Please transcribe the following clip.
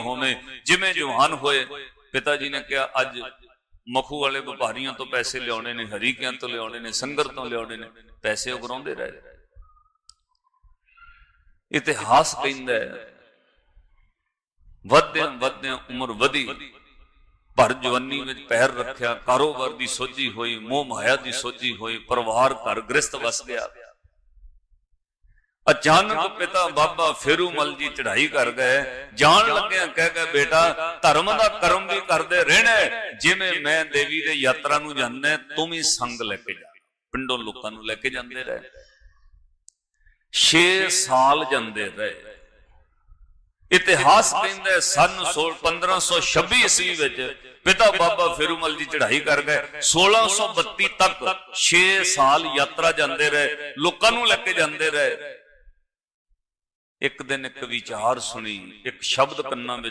ਹੋਵੇਂ ਜਿਵੇਂ ਜਵਾਨ ਹੋਏ। ਪਿਤਾ ਜੀ ਨੇ ਕਿਹਾ, ਅੱਜ ਮਖੂ ਵਾਲੇ ਵਪਾਰੀਆਂ ਤੋਂ ਪੈਸੇ ਲਿਆਉਣੇ ਨੇ, ਹਰੀਕਿਆਂ ਤੋਂ ਲਿਆਉਣੇ ਨੇ, ਸੰਗਰ ਤੋਂ ਲਿਆਉਣੇ ਨੇ, ਪੈਸੇ ਉਗਰਾਉਂਦੇ ਰਹੇ। ਇਤਿਹਾਸ ਕਹਿੰਦਾ ਹੈ ਵਧਦਿਆਂ ਵਧਦਿਆਂ ਉਮਰ ਵਧੀ ਭਰ ਜਵਾਨੀ ਵਿੱਚ ਪੈਰ ਰੱਖਿਆ, ਕਾਰੋਬਾਰ ਦੀ ਸੋਝੀ ਹੋਈ, ਮੋਹ ਮਾਇਆ ਦੀ ਸੋਝੀ ਹੋਈ, ਪਰਿਵਾਰ ਘਰ ਗ੍ਰਸਤ ਵਸ ਗਿਆ। ਅਚਾਨਕ ਪਿਤਾ ਬਾਬਾ ਫੇਰੂਮਲ ਜੀ ਚੜ੍ਹਾਈ ਕਰ ਗਏ। ਜਾਣ ਲੱਗਿਆ ਕਹਿ ਗਏ ਬੇਟਾ ਧਰਮ ਦਾ ਕਰਮ ਵੀ ਕਰਦੇ ਰਹਿਣਾ। ਜਿਵੇਂ ਮੈਂ ਦੇਵੀ ਦੇ ਯਾਤਰਾ ਨੂੰ ਜਾਂਦਾ ਤੂੰ ਵੀ ਸੰਗ ਲੈ ਕੇ ਜਾ। ਪਿੰਡੋਂ ਲੋਕਾਂ ਨੂੰ ਲੈ ਕੇ ਜਾਂਦੇ ਰਹੇ। 6 ਸਾਲ ਜਾਂਦੇ ਰਹੇ। ਇਤਿਹਾਸ ਕਹਿੰਦਾ ਸਨ 1526 ਈਸਵੀ ਵਿੱਚ ਪਿਤਾ ਬਾਬਾ ਫੇਰੂਮਲ ਜੀ ਚੜ੍ਹਾਈ ਕਰ ਗਏ। 1632 ਤੱਕ 6 ਸਾਲ ਯਾਤਰਾ ਜਾਂਦੇ ਰਹੇ। ਲੋਕਾਂ ਨੂੰ ਲੈ ਕੇ ਜਾਂਦੇ ਰਹੇ। ਇੱਕ ਦਿਨ ਇੱਕ ਵਿਚਾਰ ਸੁਣੀ ਇੱਕ ਸ਼ਬਦ ਕੰਨਾਂ ਵਿੱਚ